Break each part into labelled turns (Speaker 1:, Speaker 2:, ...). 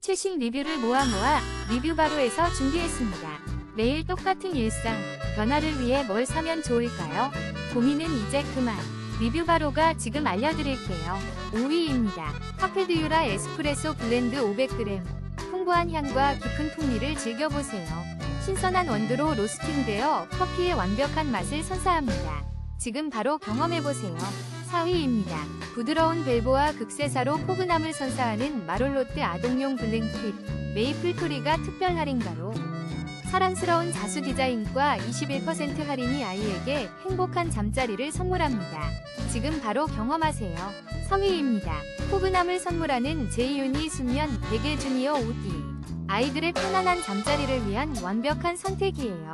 Speaker 1: 최신 리뷰를 모아 모아 리뷰 바로에서 준비했습니다. 매일 똑같은 일상, 변화를 위해 뭘 사면 좋을까요? 고민은 이제 그만. 리뷰 바로가 지금 알려드릴게요. 5위입니다. 카페드유라 에스프레소 블렌드 500g. 풍부한 향과 깊은 풍미를 즐겨보세요. 신선한 원두로 로스팅되어 커피의 완벽한 맛을 선사합니다. 지금 바로 경험해보세요. 4위입니다. 부드러운 벨보와 극세사로 포근함을 선사하는 마롤로트 아동용 블랭킷 메이플 토리가 특별 할인가로 사랑스러운 자수 디자인과 21% 할인이 아이에게 행복한 잠자리를 선물합니다. 지금 바로 경험하세요. 3위입니다. 포근함을 선물하는 제이유니 수면 베개 주니어 우디 아이들의 편안한 잠자리를 위한 완벽한 선택이에요.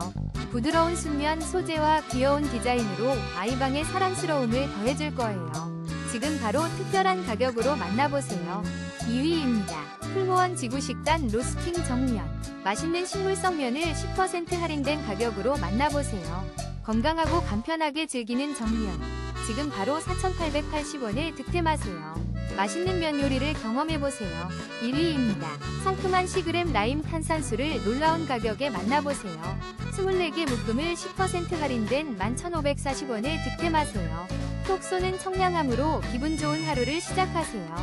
Speaker 1: 부드러운 순면 소재와 귀여운 디자인으로 아이방의 사랑스러움을 더해줄 거예요. 지금 바로 특별한 가격으로 만나보세요. 2위입니다. 풀무원 지구식단 로스팅 정면. 맛있는 식물성 면을 10% 할인된 가격으로 만나보세요. 건강하고 간편하게 즐기는 정면. 지금 바로 4,880원에 득템하세요. 맛있는 면 요리를 경험해보세요. 1위입니다. 상큼한 시그램 라임 탄산수를 놀라운 가격에 만나보세요. 24개 묶음을 10% 할인된 11,540원에 득템하세요. 톡 쏘는 청량함으로 기분 좋은 하루를 시작하세요.